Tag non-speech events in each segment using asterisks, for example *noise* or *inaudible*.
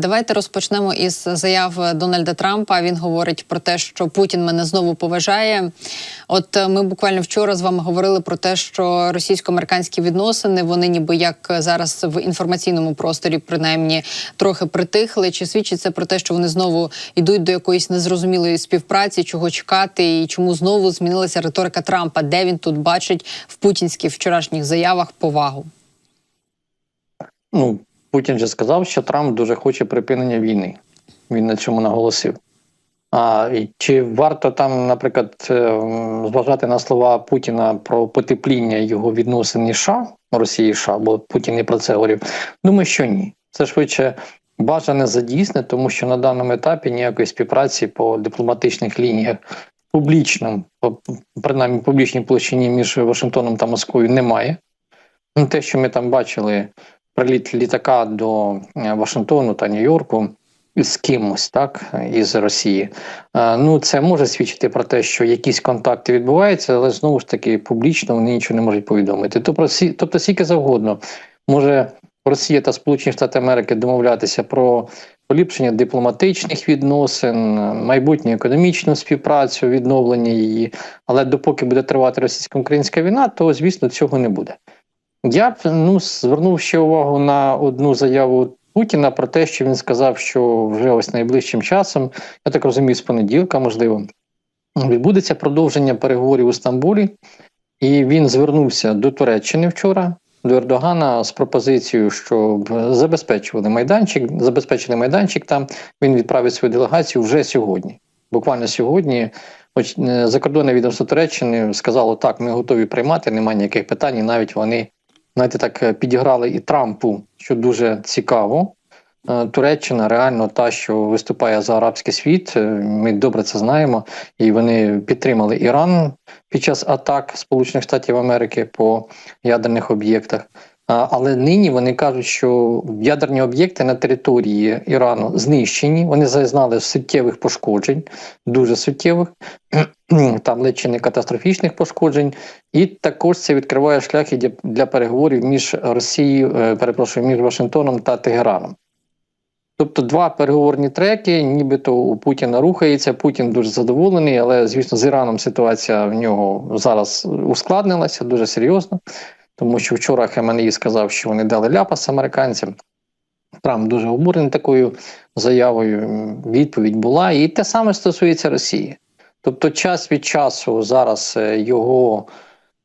Давайте розпочнемо із заяв Дональда Трампа. Він говорить про те, що Путін мене знову поважає. От е, ми буквально вчора з вами говорили про те, що російсько-американські відносини вони ніби як зараз в інформаційному просторі, принаймні, трохи притихли. Чи свідчить це про те, що вони знову йдуть до якоїсь незрозумілої співпраці, чого чекати, і чому знову змінилася риторика Трампа? Де він тут бачить в путінських вчорашніх заявах повагу? Ну, Путін же сказав, що Трамп дуже хоче припинення війни. Він на цьому наголосив. А і чи варто там, наприклад, е, зважати на слова Путіна про потепління його відносин із США, Росії і США, бо Путін і про це говорив? Думаю, що ні. Це швидше бажане задійсне, тому що на даному етапі ніякої співпраці по дипломатичних лініях публічним, принаймні публічній площині між Вашингтоном та Москвою немає. Ну, Те, що ми там бачили, приліт літака до е, Вашингтону та Нью-Йорку з кимось, так, із Росії. Е, Ну, це може свідчити про те, що якісь контакти відбуваються, але знову ж таки публічно вони нічого не можуть повідомити. Тобто, тобто скільки завгодно може Росія та Сполучені Штати Америки домовлятися про поліпшення дипломатичних відносин, майбутню економічну співпрацю, відновлення її. Але допоки буде тривати російсько-українська війна, то звісно цього не буде. Я б ну звернув ще увагу на одну заяву Путіна про те, що він сказав, що вже ось найближчим часом, я так розумію, з понеділка, можливо, відбудеться продовження переговорів у Стамбулі, і він звернувся до Туреччини вчора. До Ердогана з пропозицією, щоб забезпечували майданчик, забезпечили майданчик там. Він відправить свою делегацію вже сьогодні. Буквально сьогодні е, закордонне відомство Туреччини сказало, так, ми готові приймати, немає ніяких питань. Навіть вони знаєте, так е, підіграли і Трампу, що дуже цікаво. Е, Туреччина реально та, що виступає за арабський світ. е, Ми добре це знаємо, і вони підтримали Іран під час атак Сполучених Штатів Америки по ядерних об'єктах. Але нині вони кажуть, що ядерні об'єкти на території Ірану знищені. Вони зазнали суттєвих пошкоджень, дуже суттєвих, *clears throat* там ледь чи не катастрофічних пошкоджень, і також це відкриває шляхи для, для переговорів між Росією, е, перепрошую, між Вашингтоном та Тегераном. Тобто два переговорні треки, нібито у Путіна рухається. Путін дуже задоволений, але звісно, з Іраном ситуація в нього зараз ускладнилася дуже серйозно, тому що вчора Хаменеї сказав, що вони дали ляпас американцям. Трамп дуже обурений такою заявою. Відповідь була, і те саме стосується Росії. Тобто, час від часу зараз е, його,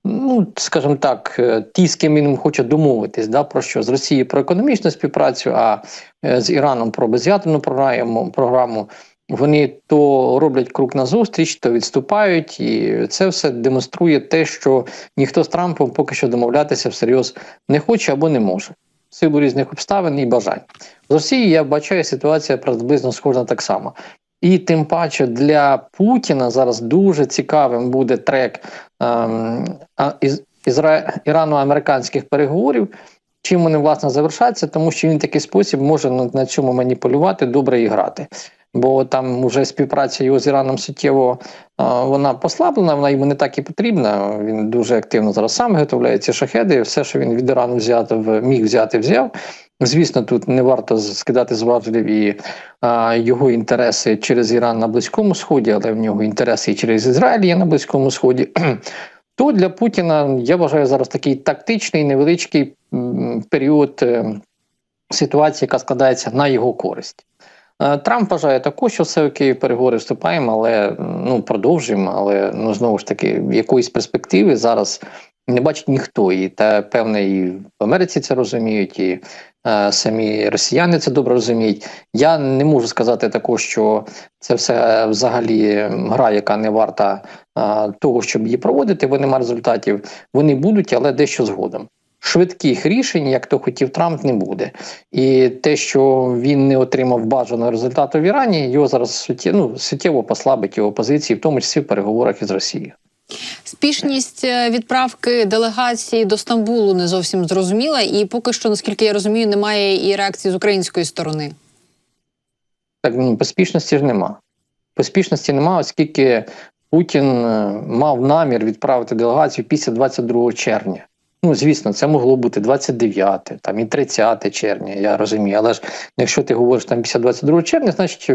ну скажімо так, е, ті, з ким він хоче домовитись, да, про що з Росії про економічну співпрацю, а е, з Іраном про без'ядерну програму, програму. Вони то роблять крок назустріч, то відступають, і це все демонструє те, що ніхто з Трампом поки що домовлятися всерйоз не хоче або не може силу різних обставин і бажань. З Росії я бачаю ситуація приблизно схожа так само. І тим паче для Путіна зараз дуже цікавим буде трек ем, із, ізра... ірано-американських переговорів. Чим вони власне завершаться, тому що він такий спосіб може на, на цьому маніпулювати, добре і грати. Бо там вже співпраця його з Іраном суттєво вона послаблена, вона йому не так і потрібна. Він дуже активно зараз сам виготовляє ці шахеди. Все, що він від Ірану взяти, міг взяти, взяв. Звісно, тут не варто скидати з важелів і а, його інтереси через Іран на Близькому Сході, але в нього інтереси і через Ізраїль є на Близькому Сході. *clears throat* То для Путіна я вважаю зараз такий тактичний невеличкий період е, ситуації, яка складається на його користь. Е, Трамп вважає також, що все окей, переговори вступаємо, але ну продовжуємо. Але ну знову ж таки, якоїсь перспективи зараз не бачить ніхто. І та певне, і в Америці це розуміють, і е, самі росіяни це добре розуміють. Я не можу сказати також, що це все взагалі гра, яка не варта е, того, щоб її проводити, бо нема результатів. Вони будуть, але дещо згодом. Швидких рішень, як то хотів Трамп, не буде. І те, що він не отримав бажаного результату в Ірані, його зараз суттєво, ну, суттєво послабить його позиції, в тому числі в переговорах із Росією. Спішність е, відправки делегації до Стамбулу не зовсім зрозуміла, і поки що, наскільки я розумію, немає і реакції з української сторони. Так ну, поспішності ж нема. Поспішності нема, оскільки Путін е, мав намір відправити делегацію після 22 червня. Ну, звісно, це могло бути 29, там і 30 червня, я розумію. Але ж якщо ти говориш там після 22 червня, значить,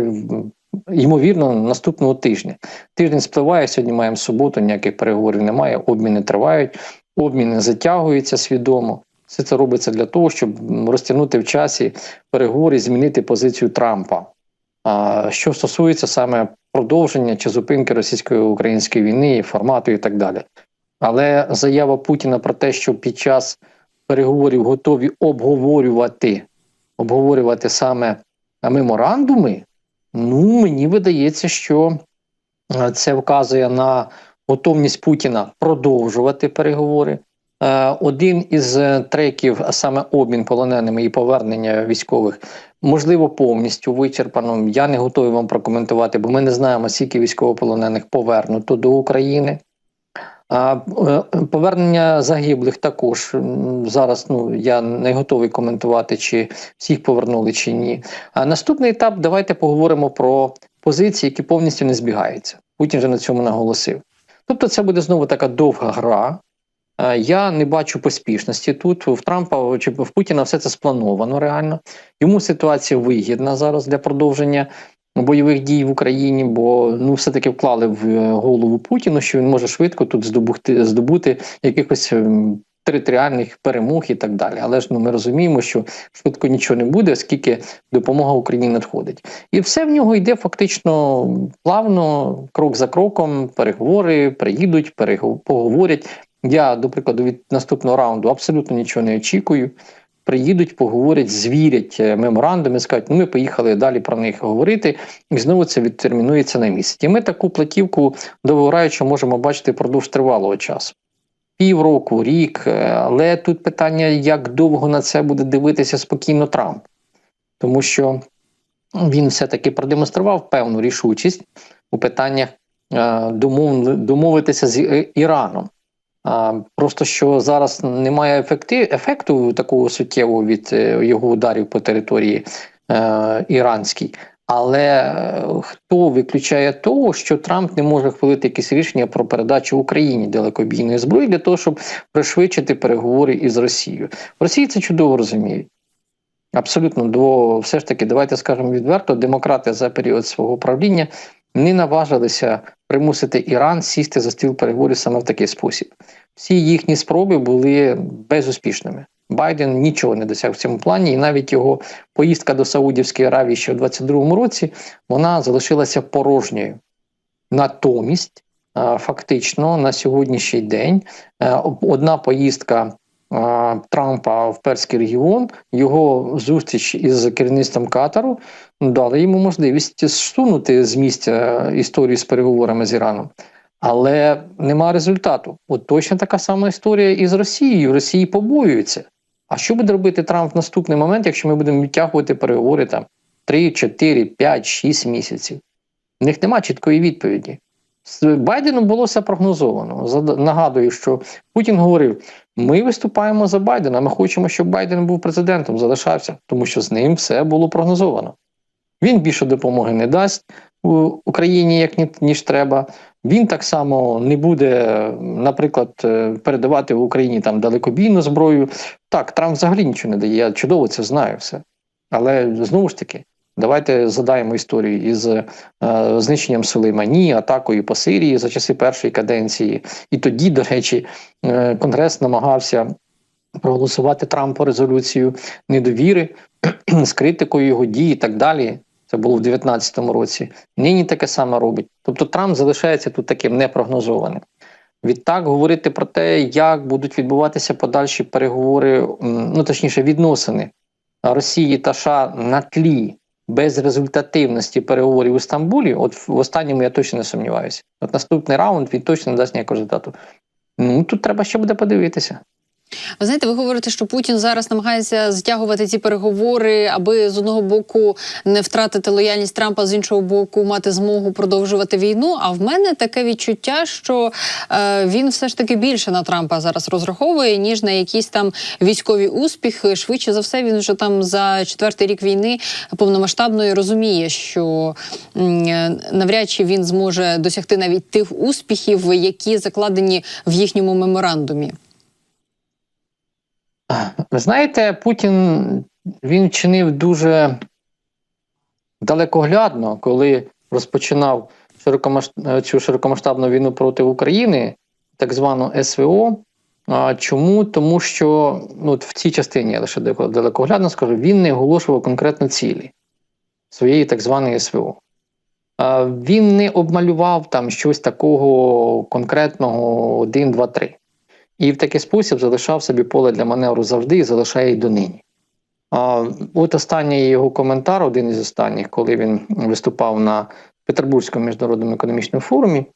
ймовірно, наступного тижня. Тиждень спливає, сьогодні маємо суботу, ніяких переговорів немає, обміни тривають, обміни затягуються свідомо. Все це робиться для того, щоб розтягнути в часі переговори, змінити позицію Трампа. А що стосується саме продовження чи зупинки російсько-української війни, формату і так далі. Але заява Путіна про те, що під час переговорів готові обговорювати, обговорювати саме меморандуми, ну мені видається, що це вказує на готовність Путіна продовжувати переговори. Один із е, треків, а саме обмін полоненими і повернення військових, можливо, повністю вичерпано. Я не готовий вам прокоментувати, бо ми не знаємо, скільки військовополонених повернуто до України. А е, повернення загиблих також зараз. Ну я не готовий коментувати, чи всіх повернули чи ні. А наступний етап давайте поговоримо про позиції, які повністю не збігаються. Путін вже на цьому наголосив. Тобто, це буде знову така довга гра. Я не бачу поспішності тут. В Трампа чи в Путіна все це сплановано реально. Йому ситуація вигідна зараз для продовження бойових дій в Україні, бо ну все-таки вклали в е, голову Путіну, що він може швидко тут здобути, здобути якихось ем, територіальних перемог і так далі. Але ж ну ми розуміємо, що швидко нічого не буде, оскільки допомога Україні надходить. І все в нього йде фактично плавно, крок за кроком, переговори приїдуть, перегов- поговорять. Я, до прикладу, від наступного раунду абсолютно нічого не очікую. Приїдуть, поговорять, звірять е, меморандуми, скажуть, ну ми поїхали далі про них говорити, і знову це відтермінується на місяць. І ми таку платівку довгораючу можемо бачити впродовж тривалого часу. Півроку, рік, е, але тут питання, як довго на це буде дивитися спокійно Трамп, тому що він все-таки продемонстрував певну рішучість у питаннях е, домов, домовитися з Іраном. Просто що зараз немає ефекти, ефекту такого суттєвого від е, його ударів по території е, іранській. Але е, хто виключає того, що Трамп не може хвалити якісь рішення про передачу Україні далекобійної зброї для того, щоб пришвидшити переговори із Росією? В Росії це чудово розуміють. Абсолютно до все ж таки, давайте скажемо відверто, демократи за період свого правління не наважилися примусити Іран сісти за стіл переговорів саме в такий спосіб. Всі їхні спроби були безуспішними. Байден нічого не досяг в цьому плані, і навіть його поїздка до Саудівської Аравії ще в 22-му році вона залишилася порожньою. Натомість, фактично, на сьогоднішній день одна поїздка Трампа в Перський регіон, його зустріч із керівництвом Катару дали йому можливість зсунути з місця історію з переговорами з Іраном. Але нема результату. От точно така сама історія і з Росією. Росії побоюються. А що буде робити Трамп в наступний момент, якщо ми будемо відтягувати переговори там 3, 4, 5, 6 місяців? В них нема чіткої відповіді. З Байденом було все прогнозовано. Нагадую, що Путін говорив: ми виступаємо за Байдена, ми хочемо, щоб Байден був президентом, залишався, тому що з ним все було прогнозовано. Він більше допомоги не дасть Україні, як ніж треба. Він так само не буде, наприклад, е, передавати в Україні там далекобійну зброю. Так, Трамп взагалі нічого не дає. Я чудово це знаю все. Але знову ж таки, давайте задаємо історію із е, знищенням Сулеймані, атакою по Сирії за часи першої каденції. І тоді, до речі, е, Конгрес намагався проголосувати Трампу резолюцію недовіри з критикою його дій і так далі. Це було в 2019 році. Нині таке саме робить. Тобто Трамп залишається тут таким непрогнозованим. Відтак говорити про те, як будуть відбуватися подальші переговори, ну точніше, відносини Росії та США на тлі безрезультативності переговорів у Стамбулі, от в останньому я точно не сумніваюся. От наступний раунд він точно не дасть ніякого результату. Ну тут треба ще буде подивитися. Ви знаєте, ви говорите, що Путін зараз намагається затягувати ці переговори, аби з одного боку не втратити лояльність Трампа, з іншого боку, мати змогу продовжувати війну. А в мене таке відчуття, що е, він все ж таки більше на Трампа зараз розраховує, ніж на якісь там військові успіхи. Швидше за все, він вже там за четвертий рік війни повномасштабної розуміє, що е, навряд чи він зможе досягти навіть тих успіхів, які закладені в їхньому меморандумі. Ви знаєте, Путін він вчинив дуже далекоглядно, коли розпочинав широкомасш... цю широкомасштабну війну проти України, так звану СВО. Чому? Тому що ну, в цій частині я лише далекоглядно скажу, він не оголошував конкретно цілі своєї так званої СВО. Він не обмалював там щось такого конкретного 1, 2, 3. І в такий спосіб залишав собі поле для маневру завжди і залишає й донині. А, От останній його коментар, один із останніх, коли він виступав на Петербурзькому міжнародному економічному форумі.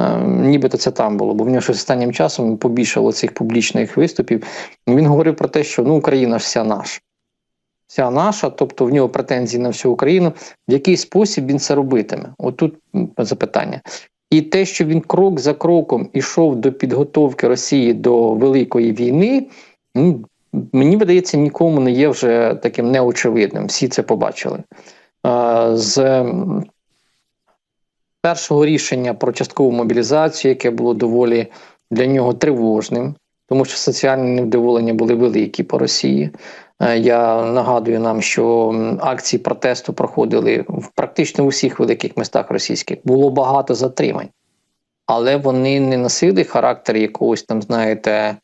Е, нібито це там було, бо в нього щось останнім часом побільшало цих публічних виступів. Він говорив про те, що ну Україна ж вся наша. Вся наша, тобто в нього претензії на всю Україну. В який спосіб він це робитиме? Отут запитання. І те, що він крок за кроком ішов до підготовки Росії до великої війни, ну, мені видається, нікому не є вже таким неочевидним. Всі це побачили. З першого рішення про часткову мобілізацію, яке було доволі для нього тривожним, тому що соціальні невдоволення були великі по Росії. Я нагадую нам, що акції протесту проходили в практично усіх великих містах російських. Було багато затримань, але вони не носили характер якогось там, знаєте,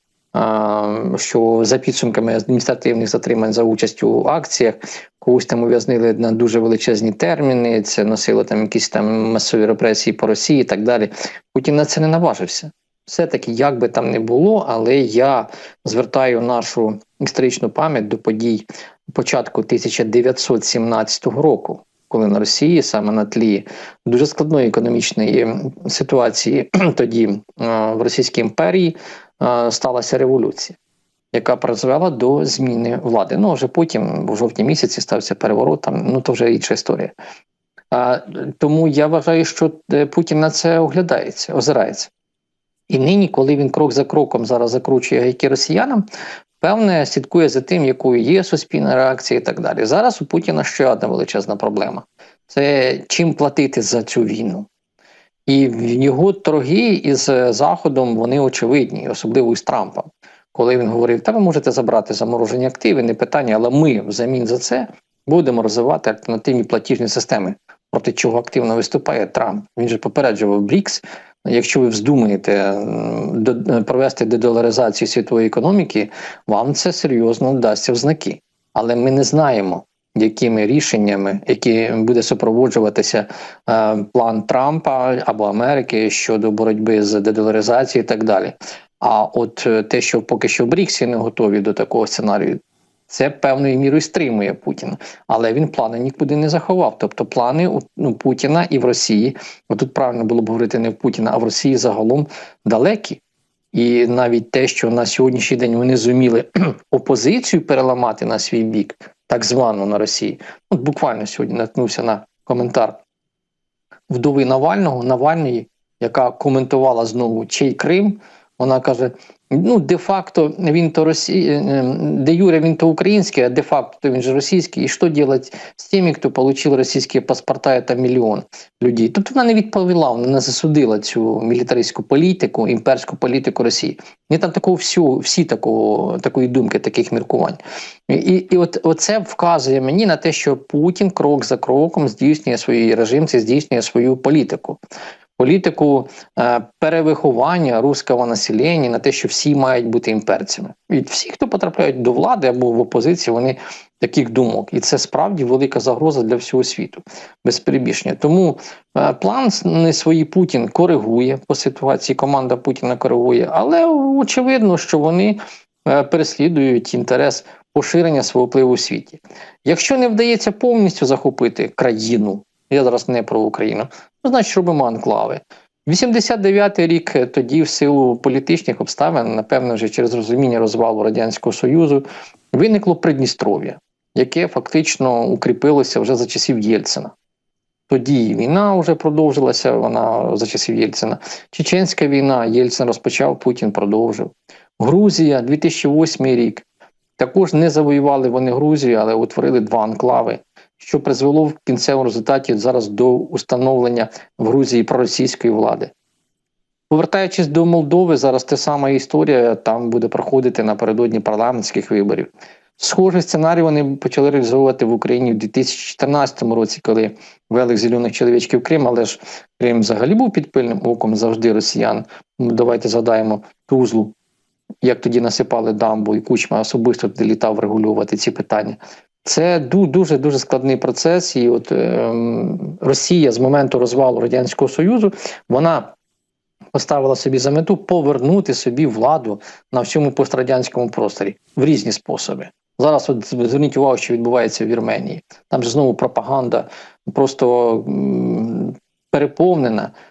що за підсумками адміністративних затримань за участю у акціях когось там ув'язнили на дуже величезні терміни. Це носило там якісь там масові репресії по Росії і так далі. Путін на це не наважився. Все-таки, як би там не було, але я звертаю нашу історичну пам'ять до подій початку 1917 року, коли на Росії саме на тлі дуже складної економічної ситуації *clears throat* тоді в Російській імперії сталася революція, яка призвела до зміни влади. Ну вже потім, в жовтні місяці, стався переворот. Там ну то вже інша історія. А, Тому я вважаю, що е, Путін на це оглядається, озирається. І нині, коли він крок за кроком зараз закручує гайки росіянам, певне слідкує за тим, якою є суспільна реакція і так далі. Зараз у Путіна ще одна величезна проблема: це чим платити за цю війну. І його торги із е, Заходом вони очевидні, особливо із Трампом. Коли він говорив, та ви можете забрати заморожені активи, не питання, але ми взамін за це будемо розвивати альтернативні платіжні системи, проти чого активно виступає Трамп. Він же попереджував Брікс. Якщо ви вздумаєте провести дедоларизацію світової економіки, вам це серйозно вдасться в знаки. Але ми не знаємо, якими рішеннями, які буде супроводжуватися е, план Трампа або Америки щодо боротьби з дедоларизацією і так далі. А от е, те, що поки що в Бріксі не готові до такого сценарію, це певною мірою стримує Путіна, але він плани нікуди не заховав. Тобто плани у ну, Путіна і в Росії, тут правильно було б говорити не в Путіна, а в Росії загалом далекі. І навіть те, що на сьогоднішній день вони зуміли *clears throat* опозицію переламати на свій бік, так звану на Росії. От буквально сьогодні наткнувся на коментар вдови Навального, Навальної, яка коментувала знову чий Крим. Вона каже: Ну, де-факто він то Росі... Е, е, де Юре він то український, а де-факто він же російський. І що робити з тими, хто отримав російські паспорта, це мільйон людей. Тобто вона не відповіла, вона не засудила цю мілітаристську політику, імперську політику Росії. Не там такого всю, всі такого, такої думки, таких міркувань. І і от оце вказує мені на те, що Путін крок за кроком здійснює свій режим, це здійснює свою політику політику е, перевиховання руського населення на те, що всі мають бути імперцями. І всі, хто потрапляють до влади або в опозиції, вони таких думок. І це справді велика загроза для всього світу, без перебільшення. Тому е, план не свої Путін коригує по ситуації. Команда Путіна коригує, але очевидно, що вони е, переслідують інтерес. Поширення свого впливу у світі. Якщо не вдається повністю захопити країну, я зараз не про Україну, ну, значить робимо анклави. 89-й рік е, тоді, в силу політичних обставин, напевно, вже через розуміння розвалу Радянського Союзу, виникло Придністров'я, яке фактично укріпилося вже за часів Єльцина. Тоді війна вже продовжилася, вона за часів Єльцина. Чеченська війна, Єльцин розпочав, Путін продовжив. Грузія, 2008 рік. Також не завоювали вони Грузію, але утворили два анклави що призвело в кінцевому результаті зараз до установлення в Грузії проросійської влади. Повертаючись до Молдови, зараз та сама історія там буде проходити напередодні парламентських виборів. Схожий сценарій вони почали реалізовувати в Україні в 2014 році, коли вели зелених чоловічків Крим, але ж Крим взагалі був під пильним оком завжди росіян. Ну, Давайте згадаємо Тузлу, як тоді насипали дамбу, і Кучма особисто літав регулювати ці питання. Це дуже дуже складний процес. І от ем, Росія з моменту розвалу Радянського Союзу вона поставила собі за мету повернути собі владу на всьому пострадянському просторі в різні способи. Зараз от зверніть увагу, що відбувається в Вірменії. Там же знову пропаганда просто переповнена е,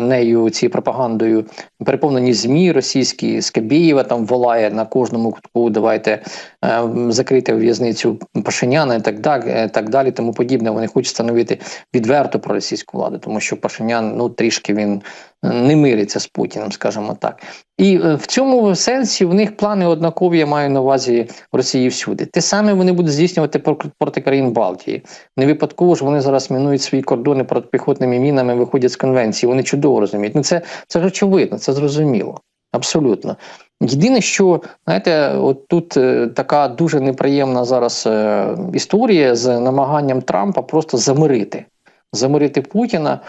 нею цією пропагандою. Переповнені ЗМІ російські, Скабієва там волає на кожному кутку. Давайте е, закрити в'язницю Пашиняна і так далі, е, так далі, тому подібне. Вони хочуть встановити відверто про російську владу, тому що Пашинян ну трішки він не мириться з Путіним, скажімо так. І е, в цьому сенсі в них плани однакові, я маю на увазі в Росії всюди. Те саме вони будуть здійснювати проти країн Балтії. Не випадково ж вони зараз мінують свої кордони протипіхотними мінами, виходять з конвенції. Вони чудово розуміють. Ну це, це ж очевидно, це зрозуміло. Абсолютно. Єдине, що знаєте, от тут е, така дуже неприємна зараз е, історія з намаганням Трампа просто замирити. Замирити Путіна.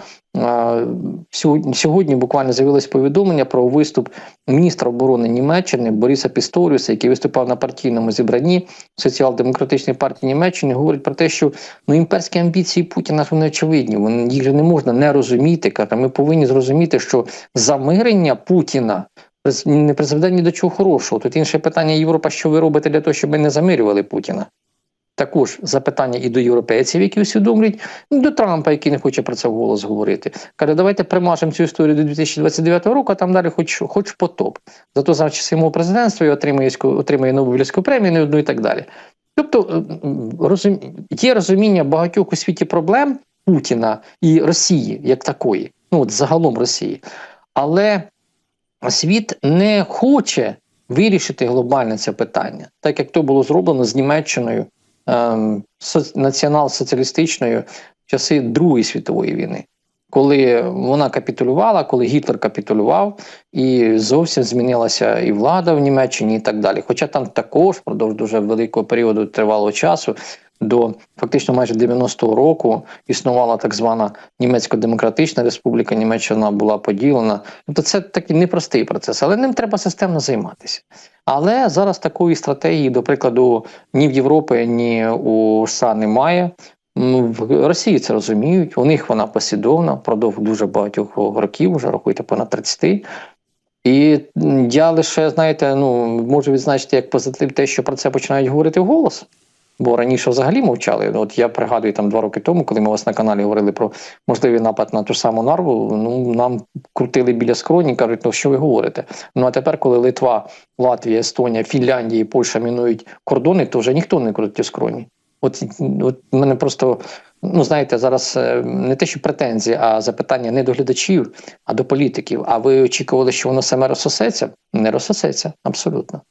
Сьогодні, буквально з'явилось повідомлення про виступ міністра оборони Німеччини Бориса Пісторіуса, який виступав на партійному зібранні соціал-демократичної партії Німеччини, говорить про те, що ну імперські амбіції Путіна вони очевидні. Вони їх же не можна не розуміти. Каже, ми повинні зрозуміти, що замирення Путіна не призведе ні до чого хорошого. Тут інше питання Європа, що ви робите для того, щоб ми не замирювали Путіна. Також запитання і до європейців, які усвідомлюють, до Трампа, який не хоче про це вголос говорити. Каже, давайте примажемо цю історію до 2029 року, а там далі хоч, хоч потоп. Зато за часи мого президентства і отримує, отримує Нобелівську премію, не одну і так далі. Тобто е, розум... є розуміння багатьох у світі проблем Путіна і Росії як такої, ну от загалом Росії. Але світ не хоче вирішити глобальне це питання, так як то було зроблено з Німеччиною націонал-соціалістичною в часи Другої світової війни, коли вона капітулювала, коли Гітлер капітулював, і зовсім змінилася і влада в Німеччині, і так далі. Хоча там також впродовж дуже великого періоду тривалого часу. До фактично майже 90-го року існувала так звана Німецько-демократична республіка. Німеччина була поділена. Тобто це такий непростий процес, але ним треба системно займатися. Але зараз такої стратегії, до прикладу, ні в Європі, ні у США немає. В Росії це розуміють. У них вона послідовна впродовж дуже багатьох років, вже рахуйте понад 30. І я лише, знаєте, ну можу відзначити як позитив те, що про це починають говорити вголос. Бо раніше взагалі мовчали. От я пригадую там два роки тому, коли ми у вас на каналі говорили про можливий напад на ту саму нарву. Ну нам крутили біля скроні, кажуть, ну що ви говорите? Ну а тепер, коли Литва, Латвія, Естонія, Фінляндія і Польща мінують кордони, то вже ніхто не крутить скроні. От, от мене просто, ну знаєте, зараз е, не те, що претензії, а запитання не до глядачів, а до політиків. А ви очікували, що воно саме розсосеться? Не розсосеться, абсолютно.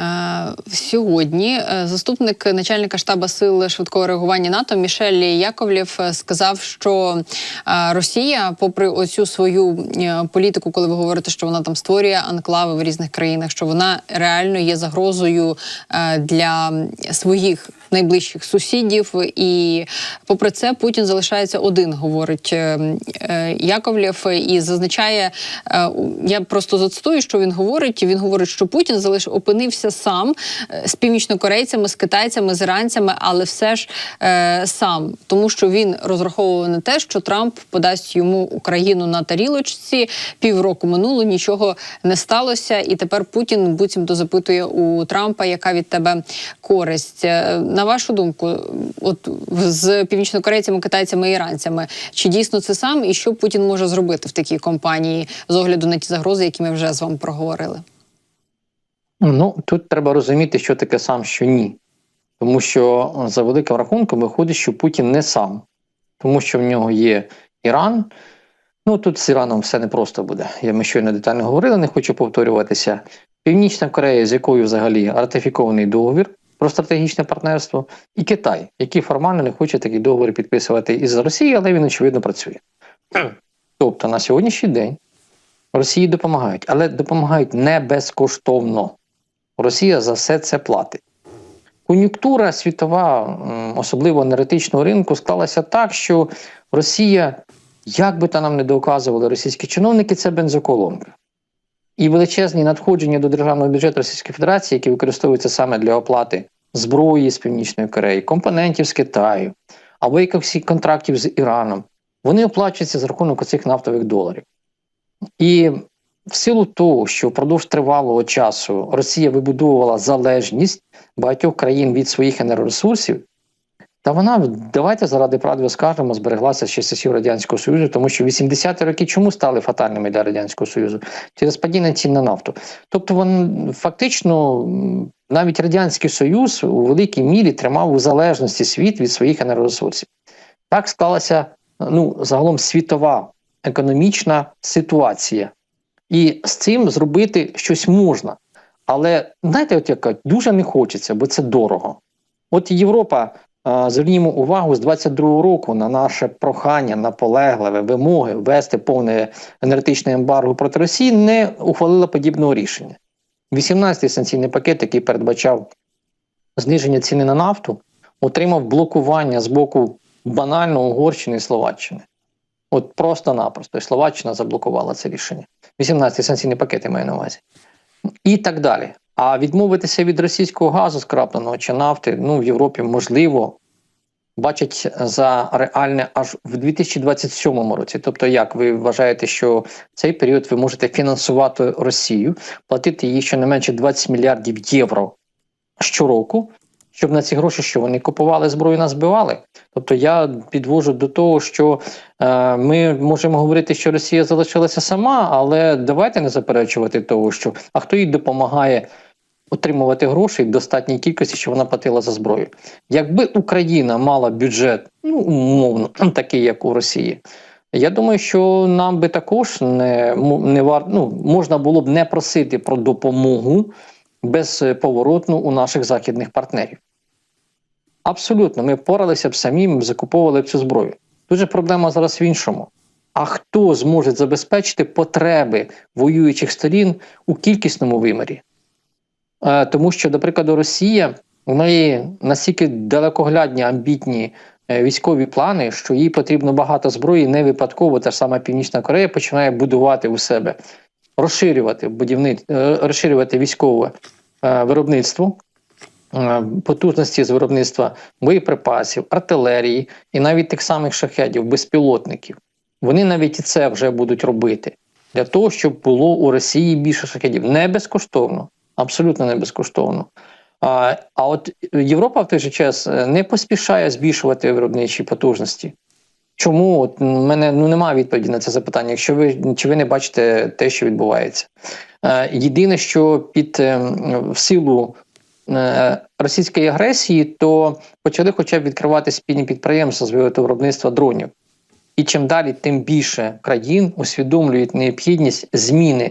Е, Сьогодні е, заступник начальника штабу сил швидкого реагування НАТО Мішель Яковлєв е, сказав, що Росія, попри оцю свою політику, коли ви говорите, що вона там створює анклави в різних країнах, що вона реально є загрозою для своїх найближчих сусідів. І попри це Путін залишається один, говорить е, е, Яковлєв, і зазначає, е, я просто зацитую, що він говорить. Він говорить, що Путін залиш опинився сам з північнокорейцями, з китайцями, з іранцями, але все ж сам, тому що він розраховував на те, що Трамп подасть йому Україну на тарілочці. Півроку минуло, нічого не сталося, і тепер Путін буцімто запитує у Трампа, яка від тебе користь. На вашу думку, от з північнокорейцями, китайцями і іранцями, чи дійсно це сам, і що Путін може зробити в такій компанії з огляду на ті загрози, які ми вже з вами проговорили? Ну тут треба розуміти, що таке сам, що ні. Тому що за великим рахунком виходить, що Путін не сам, тому що в нього є Іран. Ну тут з Іраном все непросто буде. Я ми щойно детально говорили, не хочу повторюватися. Північна Корея, з якою взагалі ратифікований договір про стратегічне партнерство, і Китай, який формально не хоче такий договір підписувати із Росією, але він очевидно працює. Тобто на сьогоднішній день Росії допомагають, але допомагають не безкоштовно. Росія за все це платить. Кон'юнктура світова, особливо енергетичного ринку, склалася так, що Росія, як би то нам не доказували російські чиновники, це бензоколонка. І величезні надходження до державного бюджету Російської Федерації, які використовуються саме для оплати зброї з Північної Кореї, компонентів з Китаю або якихось контрактів з Іраном, вони оплачуються за рахунок цих нафтових доларів. І в силу того, що впродовж тривалого часу Росія вибудовувала залежність багатьох країн від своїх енергоресурсів, та вона, давайте заради правди скажемо, збереглася ще з часів Радянського Союзу, тому що 80-ті роки чому стали фатальними для Радянського Союзу? Через падіння цін на нафту. Тобто, він фактично навіть Радянський Союз у великій мірі тримав у залежності світ від своїх енергоресурсів. Так склалася ну, загалом світова економічна ситуація. І з цим зробити щось можна. Але знаєте, от як кажуть, дуже не хочеться, бо це дорого. От Європа, звернімо увагу з 22-го року на наше прохання, наполегливе вимоги ввести повне енергетичне ембарго проти Росії, не ухвалила подібного рішення. 18-й санкційний пакет, який передбачав зниження ціни на нафту, отримав блокування з боку банально Угорщини і Словаччини. От просто-напросто. І Словаччина заблокувала це рішення. 18-й санкційний пакет я маю на увазі. І так далі. А відмовитися від російського газу скрапленого чи нафти ну, в Європі можливо бачать за реальне аж в 2027 році. Тобто, як ви вважаєте, що в цей період ви можете фінансувати Росію, платити їй щонайменше 20 мільярдів євро щороку, щоб на ці гроші, що вони купували зброю, нас збивали? Тобто я підвожу до того, що е, ми можемо говорити, що Росія залишилася сама, але давайте не заперечувати того, що а хто їй допомагає отримувати гроші в достатній кількості, що вона платила за зброю. Якби Україна мала бюджет, ну умовно, *clears throat* такий, як у Росії. Я думаю, що нам би також не, не вар, ну, можна було б не просити про допомогу безповоротну у наших західних партнерів. Абсолютно, ми впоралися б самі, ми б закуповували б цю зброю. Дуже проблема зараз в іншому. А хто зможе забезпечити потреби воюючих сторін у кількісному вимірі? Е, тому що, до прикладу, Росія у неї настільки далекоглядні амбітні е, військові плани, що їй потрібно багато зброї, не випадково та ж сама Північна Корея починає будувати у себе, розширювати будівництво, е, розширювати військове виробництво. Потужності з виробництва боєприпасів, артилерії і навіть тих самих шахедів, безпілотників. Вони навіть і це вже будуть робити для того, щоб було у Росії більше шахедів. Не безкоштовно, абсолютно не безкоштовно. А, от Європа в той же час е, не поспішає збільшувати виробничі потужності. Чому от мене ну немає відповіді на це запитання, якщо ви чи ви не бачите те, що відбувається? Е, єдине, що під е, в силу російської агресії, то почали хоча б відкривати спільні підприємства з виробництва дронів. І чим далі, тим більше країн усвідомлюють необхідність зміни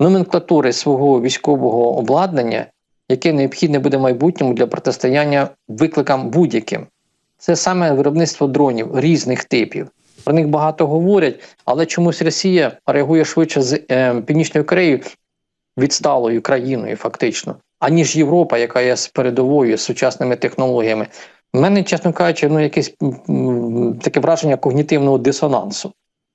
номенклатури свого військового обладнання, яке необхідне буде майбутньому для протистояння викликам будь-яким. Це саме виробництво дронів різних типів. Про них багато говорять, але чомусь Росія реагує швидше з е, Північною Кореєю відсталою країною, фактично, аніж Європа, яка є з передовою з сучасними технологіями. У мене, чесно кажучи, ну якесь таке враження когнітивного дисонансу.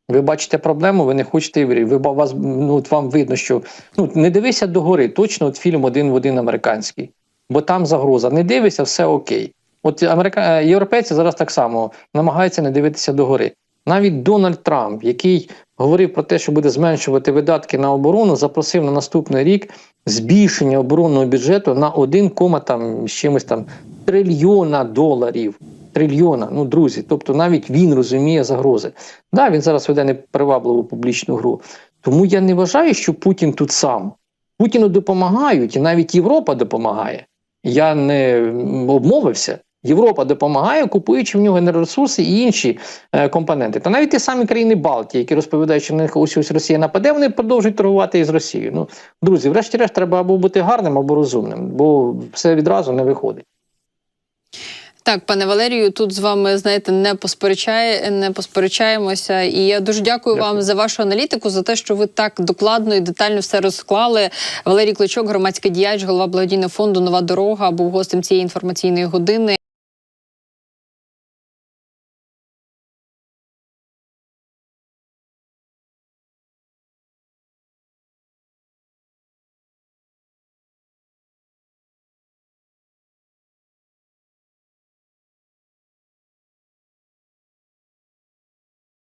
Ви бачите проблему, ви не хочете її вирішити. Ви вас ну вам видно, що ну не дивися догори. Точно от фільм один в один американський, бо там загроза. Не дивися, все окей. От америка... е, європейці зараз так само намагаються не дивитися догори. Навіть Дональд Трамп, який говорив про те, що буде зменшувати видатки на оборону, запросив на наступний рік збільшення оборонного бюджету на 1, кома там чимось там трильйона доларів. Трильйона, ну друзі, тобто навіть він розуміє загрози. Да, він зараз веде непривабливу публічну гру. Тому я не вважаю, що Путін тут сам. Путіну допомагають, і навіть Європа допомагає. Я не обмовився. Європа допомагає, купуючи в нього енергоресурси і інші е, компоненти. Та навіть ті самі країни Балтії, які розповідають, що на них ось ось Росія нападе, вони продовжують торгувати із Росією. Ну, друзі, врешті-решт, треба або бути гарним, або розумним, бо все відразу не виходить. Так, пане Валерію, тут з вами знаєте не посперечає, не посперечаємося. І я дуже дякую, Дякую. вам за вашу аналітику, за те, що ви так докладно і детально все розклали. Валерій Кличок, громадський діяч, голова благодійного фонду Нова дорога, був гостем цієї інформаційної години.